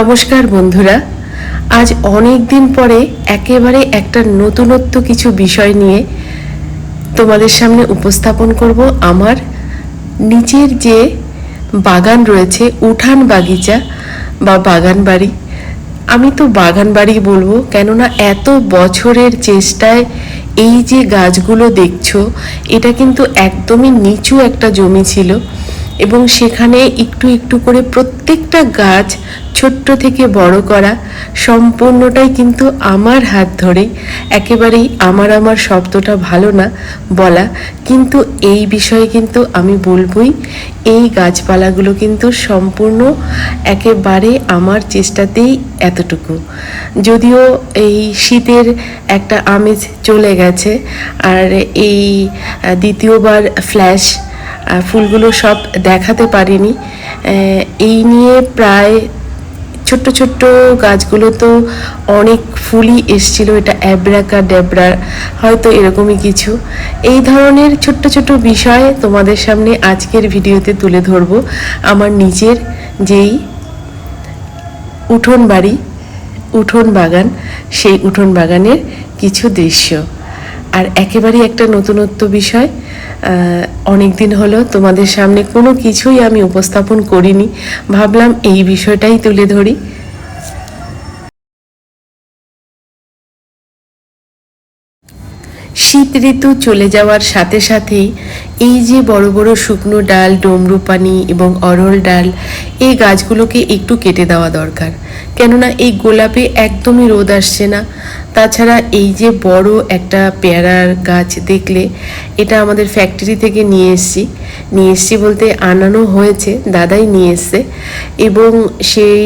নমস্কার বন্ধুরা। আজ অনেক দিন পরে একেবারে একটা নতুনত্ব কিছু বিষয় নিয়ে তোমাদের সামনে উপস্থাপন করব আমার নিচের যে বাগান রয়েছে, উঠান বাগিচা বা বাগান বাড়ি। আমি তো বাগান বাড়ি বলব, কেননা এত বছরের চেষ্টায় এই যে গাছগুলো দেখছ, এটা কিন্তু একদমই নিচু একটা জমি ছিল। এবং সেখানে একটু একটু করে প্রত্যেকটা গাছ ছোট্ট থেকে বড় করা সম্পূর্ণটাই কিন্তু আমার হাত ধরে। একেবারেই আমার আমার শব্দটা ভালো না বলা, কিন্তু এই বিষয়ে কিন্তু আমি বলবই, এই গাছপালাগুলো কিন্তু সম্পূর্ণ একেবারে আমার চেষ্টাতেই এতটুকু। যদিও এই শীতের একটা আমেজ চলে গেছে, আর এই দ্বিতীয়বার ফ্ল্যাশ ফুলগুলো সব দেখাতে পারিনি। এই নিয়ে প্রায় ছোট্ট ছোট্ট গাছগুলো তো অনেক ফুলই এসছিল, এটা অ্যাব্রাকা ড্যাবরা হয়তো এরকমই কিছু। এই ধরনের ছোট্ট ছোট্ট বিষয় তোমাদের সামনে আজকের ভিডিওতে তুলে ধরবো। আমার নিজের যেই উঠোন বাড়ি, উঠোন বাগান, সেই উঠোন বাগানের কিছু দৃশ্য। আর একেবারেই একটা নতুনত্ব বিষয় অনেক দিন হলো তোমাদের সামনে কোনো কিছুই আমি উপস্থাপন করিনি। ভাবলাম এই বিষয়টাই তুলে ধরি। শীত ঋতু চলে যাওয়ার সাথে সাথেই এই যে বড় বড় শুকনো ডাল ডমরুপানি এবং অরল ডাল, এই গাছগুলোকে একটু কেটে দেওয়া দরকার। কেননা এই গোলাপে একদমই রোদ আসছে না। তাছাড়া এই যে বড় একটা পেয়ারার গাছ দেখলে এটা আমাদের ফ্যাক্টরি থেকে নিয়ে এসছি। নিয়ে এসছি বলতে আনানো হয়েছে, দাদাই নিয়ে এসছে এবং সেই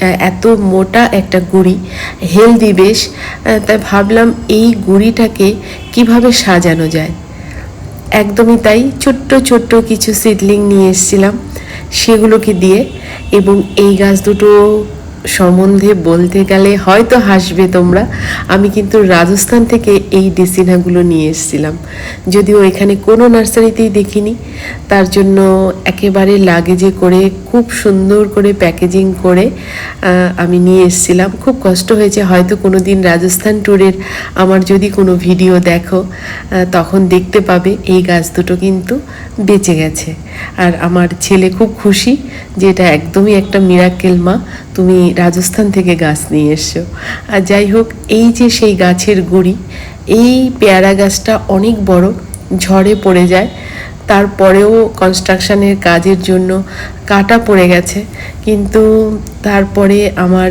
এত মোটা একটা গুড়ি হেলদি বেশ তাই ভাবলাম এই গুড়িটাকে কীভাবে সাজানো যায়। একদমই তাই, ছোট্ট ছোট্ট কিছু সিডলিং নিয়ে এসেছিলাম, সেগুলোকে দিয়ে, এবং এই গাছ দুটো সম্বন্ধে বলতে গেলে হয়তো হাসবে তোমরা। আমি কিন্তু রাজস্থান থেকে এই ডেসিনাগুলো নিয়ে এসেছিলাম। যদিও এখানে কোনো নার্সারিতেই দেখিনি। তার জন্য একেবারে লাগেজে করে, খুব সুন্দর করে প্যাকেজিং করে আমি নিয়ে এসেছিলাম। খুব কষ্ট হয়েছে। হয়তো কোনো দিন রাজস্থান ট্যুরের আমার যদি কোনো ভিডিও দেখো তখন দেখতে পাবে এই গাছ দুটো কিন্তু বেঁচে গেছে। আর আমার ছেলে খুব খুশি যে এটা একদমই একটা মিরাক্কেল মা। তুমি রাজস্থান থেকে গাছ নিয়ে এসছো। আর যাই হোক, এই যে সেই গাছের গুড়ি এই পেয়ারা গাছটা অনেক বড়, ঝড়ে পড়ে যায়। তারপরেও কনস্ট্রাকশানের কাজের জন্য কাটা পড়ে গেছে। কিন্তু তারপরে আমার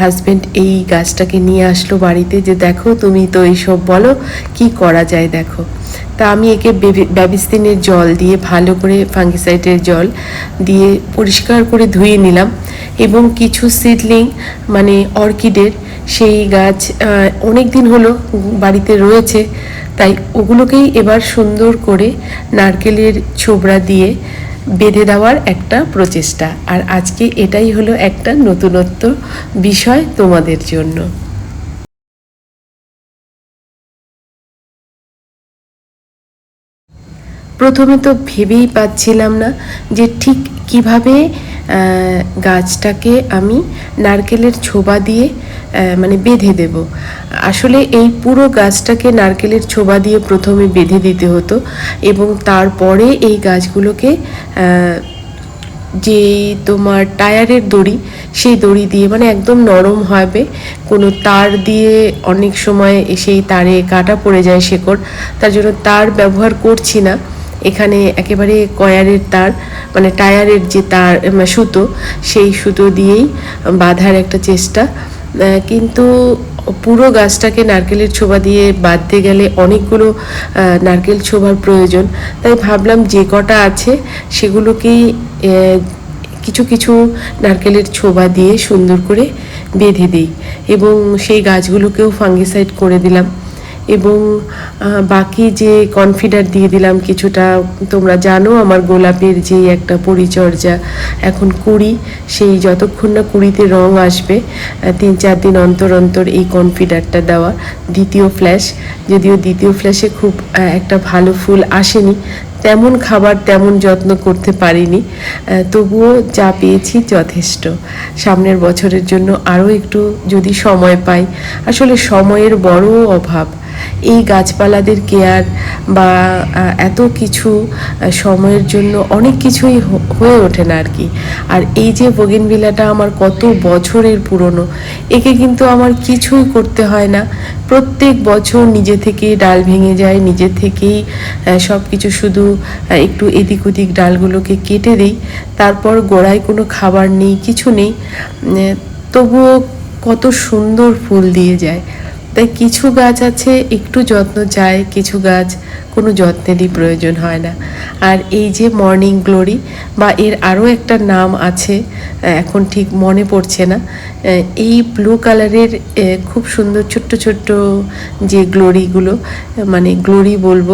হাজব্যান্ড এই গাছটাকে নিয়ে আসলো বাড়িতে যে, দেখো তুমি তো এইসব বলো, কি করা যায় দেখো। তা আমি একে ব্যাবিস্তিনের জল দিয়ে ভালো করে ফাঙ্গিসাইডের জল দিয়ে পরিষ্কার করে ধুয়ে নিলাম এবং কিছু সিডলিং মানে অর্কিডের সেই গাছ অনেক দিন হলো বাড়িতে রয়েছে। তাই ওগুলোকেই এবার সুন্দর করে নারকেলের ছোবড়া দিয়ে বেঁধে দেওয়ার একটা প্রচেষ্টা। আর আজকে এটাই হলো একটা নতুনত্ব বিষয় তোমাদের জন্য। প্রথমে তো ভেবেই পাচ্ছিলাম না যে ঠিক কীভাবে গাছটাকে আমি নারকেলের ছোবা দিয়ে মানে বেঁধে দেব। আসলে এই পুরো গাছটাকে নারকেলের ছোবা দিয়ে প্রথমে বেঁধে দিতে হতো এবং তারপরে এই গাছগুলোকে যে তোমার টায়ারের দড়ি, সেই দড়ি দিয়ে মানে একদম নরম হবে, কোনো তার দিয়ে অনেক সময় সেই তারে কাটা পড়ে যায় শেকড়, তার জন্য তার ব্যবহার করছি না। এখানে একেবারে কয়ারের তার মানে টায়ারের যে তার সুতো, সেই সুতো দিয়েই বাঁধার একটা চেষ্টা। কিন্তু পুরো গাছটাকে নারকেলের ছোবা দিয়ে বাঁধতে গেলে অনেকগুলো নারকেল ছোবার প্রয়োজন। তাই ভাবলাম যে কটা আছে, সেগুলোকেই কিছু কিছু নারকেলের ছোবা দিয়ে সুন্দর করে বেঁধে দিই। এবং সেই গাছগুলোকেও ফাঙ্গিসাইড করে দিলাম। এবং বাকি যে কনফিডার দিয়ে দিলাম কিছুটা, তোমরা জানো আমার গোলাপের যে একটা পরিচর্যা এখন কুড়ি, সেই যতক্ষণ না কুড়িতে রং আসবে তিন চার দিন অন্তর অন্তর এই কনফিডারটা দেওয়া। দ্বিতীয় ফ্ল্যাশ যদিও দ্বিতীয় ফ্ল্যাশে খুব একটা ভালো ফুল আসেনি, তেমন খাবার তেমন যত্ন করতে পারিনি তবুও যা পেয়েছি যথেষ্ট। সামনের বছরের জন্য আরও একটু যদি সময় পাই, আসলে সময়ের বড় অভাব। এই গাছপালাদের কেয়ার বা এত কিছু সময়ের জন্য অনেক কিছুই হয়ে ওঠে না আর কি। আর এই যে বগেনভিলাটা আমার কত বছরের পুরনো, একে কিন্তু আমার কিছুই করতে হয় না। প্রত্যেক বছর নিজে থেকেই ডাল ভেঙে যায়, নিজে থেকেই সব কিছু শুধু একটু এদিক ওদিক ডালগুলোকে কেটে দিই। তারপর গোড়ায় কোনো খাবার নেই, কিছু নেই। তবুও কত সুন্দর ফুল দিয়ে যায়। তাই কিছু গাছ আছে, একটু যত্ন চায় কিছু গাছ কোনো যত্নেরই প্রয়োজন হয় না। আর এই যে মর্নিং গ্লোরি বা এর আরও একটা নাম আছে, এখন ঠিক মনে পড়ছে না, এই ব্লু কালারের খুব সুন্দর ছোট্ট ছোট্ট যে গ্লোরিগুলো মানে গ্লোরি বলব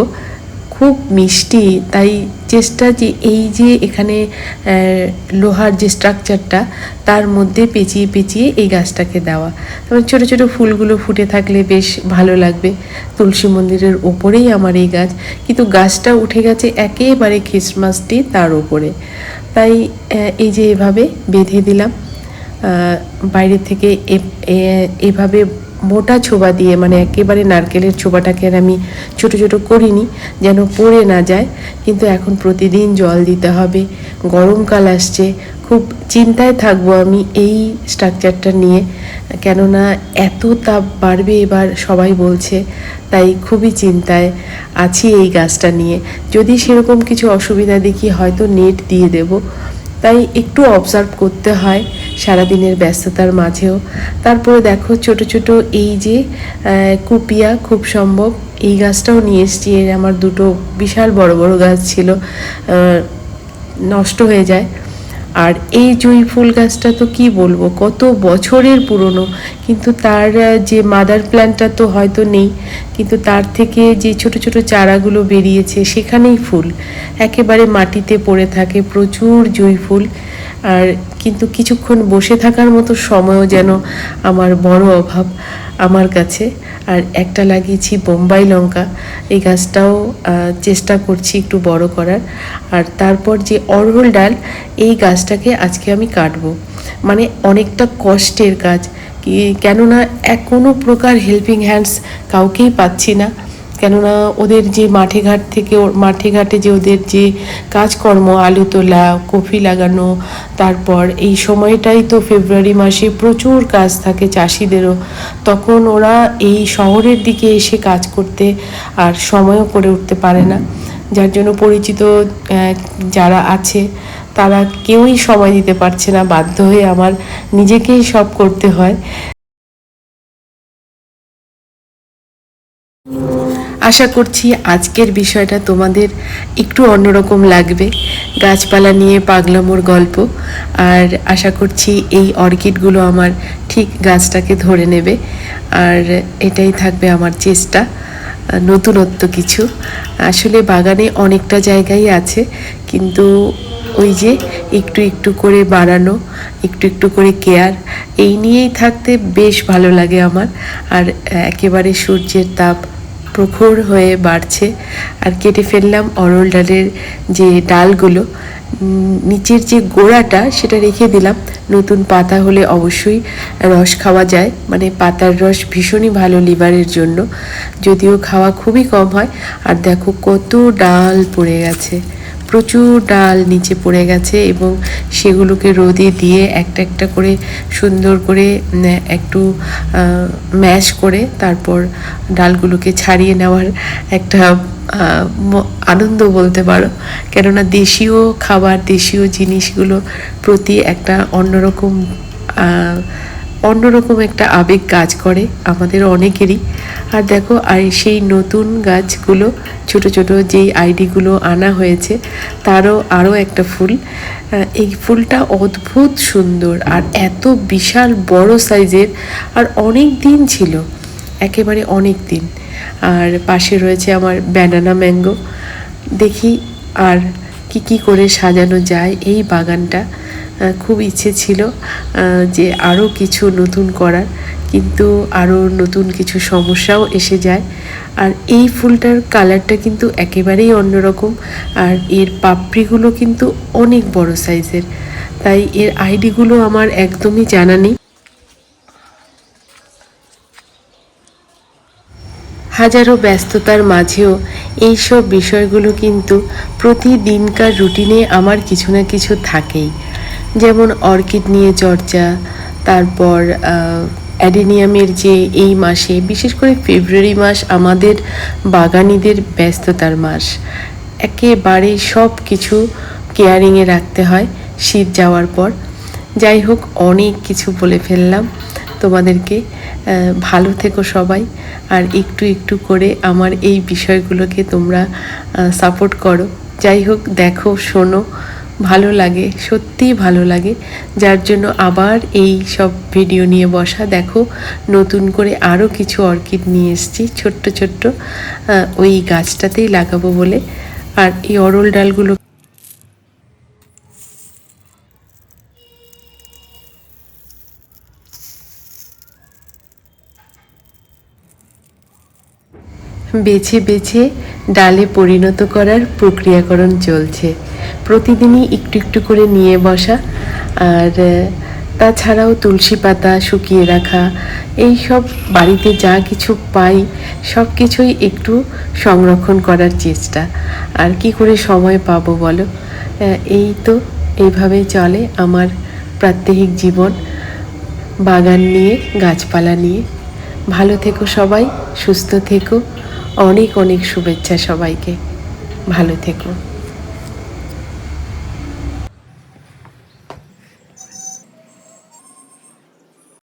খুব মিষ্টি, তাই চেষ্টা যে এই যে এখানে লোহার যে স্ট্রাকচারটা তার মধ্যে পেঁচিয়ে পেঁচিয়ে এই গাছটাকে দেওয়া। তারপর ছোটো ছোটো ফুলগুলো ফুটে থাকলে বেশ ভালো লাগবে। তুলসী মন্দিরের ওপরেই আমার এই গাছ। কিন্তু গাছটা উঠে গেছে একেবারে খ্রিসমাস ডে তার ওপরে। তাই এই যে এভাবে বেঁধে দিলাম। বাইরে থেকে এভাবে মোটা ছোবা দিয়ে মানে একেবারে নারকেলের ছোবাটাকে আর আমি ছোট ছোট করিনি, যেন পড়ে না যায়। কিন্তু এখন প্রতিদিন জল দিতে হবে, গরমকাল আসছে, খুব চিন্তায় থাকব আমি এই স্ট্রাকচারটা নিয়ে। কেননা এত তাপ বাড়বে এবার সবাই বলছে, তাই খুবই চিন্তায় আছি এই গাছটা নিয়ে। যদি সেরকম কিছু অসুবিধা দেখি, হয়তো নেট দিয়ে দেবো। তাই একটু অবজার্ভ করতে হয়। সারাদিনের ব্যস্ততার মাঝেও। তারপরে দেখো ছোট ছোট এই যে কুপিয়া খুব সম্ভব। এই গাছটাও নিয়ে এসছি। এর আমার দুটো বিশাল বড় বড় গাছ ছিল। নষ্ট হয়ে যায়। আর এই জুঁই ফুল গাছটা তো কি বলব? কত বছরের পুরনো। কিন্তু তার যে মাদার প্ল্যান্টটা তো হয়তো নেই। কিন্তু তার থেকে যে ছোট ছোট চারাগুলো বেরিয়েছে, সেখানেই ফুল। একেবারে মাটিতে পড়ে থাকে প্রচুর জুঁই ফুল। আর কিন্তু কিছুক্ষণ বসে থাকার মতো সময়ও যেন আমার বড় অভাব আমার কাছে। আর একটা লাগিয়েছি বোম্বাই লঙ্কা। এই গাছটাও চেষ্টা করছি একটু বড় করার। আর তারপর যে অরহল ডাল, এই গাছটাকে আজকে আমি কাটবো। মানে অনেকটা কষ্টের কাজ। কেননা এক কোনো প্রকার হেল্পিং হ্যান্ডস কাউকেই পাচ্ছি না। কেননা ওদের যে মাঠে ঘাট থেকে মাঠে ঘাটে যে ওদের যে কাজকর্ম, আলু তোলা, কফি লাগানো, তারপর এই সময়টাই তো ফেব্রুয়ারি মাসে প্রচুর কাজ থাকে চাষিদেরও, তখন ওরা এই শহরের দিকে এসে কাজ করতে আর সময়ও করে উঠতে পারে না। যার জন্য পরিচিত যারা আছে, তারা কেউই সময় দিতে পারছে না, বাধ্য হয়ে আমার নিজেকেই সব করতে হয়। আশা করছি আজকের বিষয়টা তোমাদের একটু অন্যরকম লাগবে। গাছপালা নিয়ে পাগলামোর গল্প। আর আশা করছি এই অর্কিডগুলো আমার ঠিক গাছটাকে ধরে নেবে। আর এটাই থাকবে আমার চেষ্টা, নতুনত্ব কিছু। আসলে বাগানে অনেকটা জায়গাই আছে, কিন্তু ওই যে একটু একটু করে বাড়ানো, একটু একটু করে কেয়ার, এই নিয়েই থাকতে বেশ ভালো লাগে আমার। আর একেবারে সূর্যের তাপ প্রখর হয়ে বাড়ছে। আর কেটে ফেললাম অরল ডালের যে ডালগুলো নিচের যে গোড়াটা সেটা রেখে দিলাম। নতুন পাতা হলে অবশ্যই রস খাওয়া যায়। মানে পাতার রস ভীষণই ভালো লিভারের জন্য। যদিও খাওয়া খুবই কম হয়। আর দেখো কত ডাল পড়ে গেছে। প্রচুর ডাল নিচে পড়ে গেছে এবং সেগুলোকে রোদে দিয়ে একটা একটা করে সুন্দর করে একটু ম্যাশ করে তারপর ডালগুলোকে ছাড়িয়ে নেওয়ার একটা আনন্দ বলতে পারো। কেননা দেশীয় খাবার, দেশীয় জিনিসগুলো প্রতি একটা অন্যরকম অন্যরকম একটা আবেগ কাজ করে আমাদের অনেকেরই। আর দেখো, আর সেই নতুন গাছগুলো, ছোট ছোট যেই আইডিগুলো আনা হয়েছে, তারও আরও একটা ফুল। এই ফুলটা অদ্ভুত সুন্দর আর এত বিশাল বড় সাইজের আর অনেক দিন ছিল, একেবারে অনেক দিন। আর পাশে রয়েছে আমার ব্যানানা ম্যাঙ্গো দেখি আর কি কি করে সাজানো যায় এই বাগানটা। খুব ইচ্ছে ছিল যে আরও কিছু নতুন করার, কিন্তু আরও নতুন কিছু সমস্যাও এসে যায়। আর এই ফুলটার কালারটা কিন্তু একেবারেই অন্যরকম, আর এর পাপড়িগুলো কিন্তু অনেক বড় সাইজের। তাই এর আইডিগুলো আমার একদমই জানা নেই। হাজারো ব্যস্ততার মাঝেও এই সব বিষয়গুলো কিন্তু প্রতিদিনকার রুটিনে আমার কিছু না কিছু থাকেই। যেমন অর্কিড নিয়ে চর্চা, তারপর অ্যাডেনিয়ামের যে এই মাসে, বিশেষ করে ফেব্রুয়ারি মাস আমাদের বাগানিদের ব্যস্ততার মাস। একেবারে সব কিছু কেয়ারিংয়ে রাখতে হয় শীত যাওয়ার পর। যাই হোক, অনেক কিছু বলে ফেললাম তোমাদেরকে। ভালো থেকো সবাই। আর একটু একটু করে আমার এই বিষয়গুলোকে তোমরা সাপোর্ট করো। যাই হোক, দেখো, শোনো। ভালো লাগে সত্যিই ভালো লাগে। যার জন্য আবার এই সব ভিডিও নিয়ে বসা। দেখো, নতুন করে আরও কিছু অর্কিড নিয়ে এসেছি, ছোট্ট ছোট্ট ওই গাছটাতেই লাগাবো বলে। আর এই অরল ডালগুলো বেছে বেছে ডালে পরিণত করার প্রক্রিয়াকরণ চলছে। প্রতিদিনই একটু একটু করে নিয়ে বসা। আর তাছাড়াও তুলসী পাতা শুকিয়ে রাখা, এই সব বাড়িতে যা কিছু পাই, সব কিছুই একটু সংরক্ষণ করার চেষ্টা। আর কি করে সময় পাবো বলো? এই তো এইভাবেই চলে আমার প্রাত্যহিক জীবন। বাগান নিয়ে, গাছপালা নিয়ে। ভালো থেকো সবাই, সুস্থ থেকো। অনেক অনেক শুভেচ্ছা সবাইকে। ভালো থেকো।